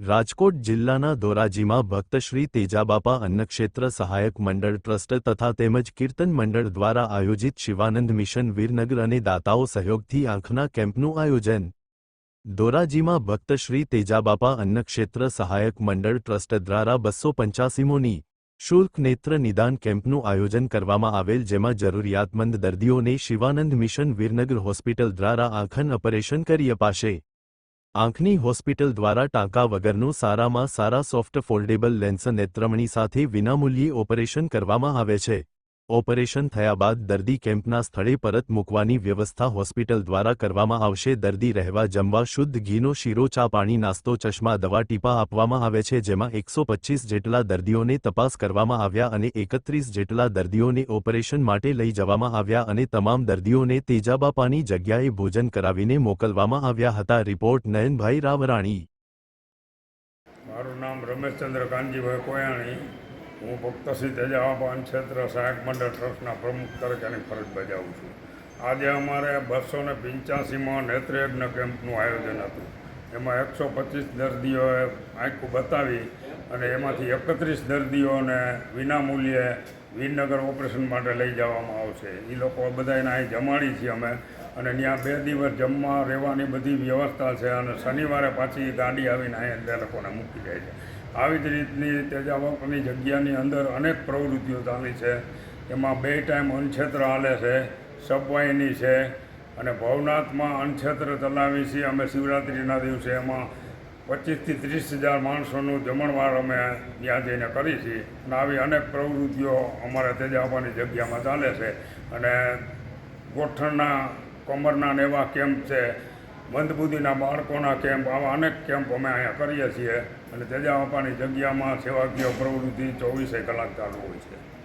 રાજકોટ જિલ્લાના ધોરાજીમાં ભક્તશ્રી તેજાબાપા અન્નક્ષેત્ર સહાયક મંડળ ટ્રસ્ટ તથા તેમજ કીર્તન મંડળ દ્વારા આયોજિત શિવાનંદ મિશન વીરનગર અને દાતાઓ સહયોગથી આંખના કેમ્પનું આયોજન. ધોરાજીમાં ભક્તશ્રી તેજાબાપા અન્નક્ષેત્ર સહાયક મંડળ ટ્રસ્ટ દ્વારા બસો પંચ્યાસીમોની શુલ્ક નેત્ર નિદાન કેમ્પનું આયોજન કરવામાં આવેલ જેમાં જરૂરિયાતમંદ દર્દીઓને શિવાનંદ મિશન વીરનગર હોસ્પિટલ દ્વારા આંખન ઓપરેશન કરી અપાશે. આંખની હોસ્પિટલ દ્વારા ટાંકા વગરનું સારામાં સારા સોફ્ટ ફોલ્ડેબલ લેન્સ નેત્રમણી સાથે વિનામૂલ્યે ઓપરેશન કરવામાં આવે છે. ઓપરેશન થયા બાદ દર્દી કેમ્પના સ્થળે પરત મૂકવાની વ્યવસ્થા હોસ્પિટલ દ્વારા કરવામાં આવશે. દર્દી રહેવા, જમવા, શુદ્ધ ઘીનો શીરો, ચા, પાણી, નાસ્તો, ચશ્મા, દવા, ટીપા આપવામાં આવે છે, જેમાં એકસો જેટલા દર્દીઓને તપાસ કરવામાં આવ્યા અને એકત્રીસ જેટલા દર્દીઓને ઓપરેશન માટે લઈ જવામાં આવ્યા અને તમામ દર્દીઓને તેજાબાપાની જગ્યાએ ભોજન કરાવીને મોકલવામાં આવ્યા હતા. રિપોર્ટ નયનભાઈ રાવરાણી. મારું નામ રમેશચંદ્ર કાનજીભાઈ કોયાણી. હું ભક્તસિંહ તેજાવાપાન ક્ષેત્ર સહાયક મંડળ ટ્રસ્ટના પ્રમુખ તરીકેની ફરજ બજાવું છું. આજે અમારે બસો ને પંચ્યાસીમાં નેત્રયજ્ઞ કેમ્પનું આયોજન હતું. એમાં એકસો પચીસ દર્દીઓએ આંખું બતાવી અને એમાંથી એકત્રીસ દર્દીઓને વિનામૂલ્યે વિનનગર ઓપરેશન માટે લઈ જવામાં આવશે. એ લોકો બધાને અહીં જમાડી છીએ અમે અને ત્યાં બે દિવસ જમવા રહેવાની બધી વ્યવસ્થા છે અને શનિવારે પાછી ગાડી આવીને અહીં અંદર લોકોને મૂકી જાય છે. આવી જ રીતની તેજાબાપની જગ્યાની અંદર અનેક પ્રવૃત્તિઓ ચાલી છે. એમાં બે ટાઈમ અનક્ષેત્ર હાલે છે, સબવાહિની છે અને ભવનાથમાં અનક્ષેત્ર ચલાવી છીએ અમે શિવરાત્રિના દિવસે એમાં પચીસથી ત્રીસ હજાર માણસોનું જમણવાર અમે ત્યાં જઈને કરી છીએ. અને આવી અનેક પ્રવૃત્તિઓ અમારે તેજાબાની જગ્યામાં ચાલે છે. અને ગોઠણના, કમરના નેવા કેમ્પ છે મંદબુદ્ધિના બાળકોના કેમ્પ, આવા અનેક કેમ્પ અમે અહીંયા કરીએ છીએ. અને તેજા બાપાની જગ્યામાં સેવાકીય પ્રવૃત્તિ ચોવીસે કલાક ચાલુ હોય છે.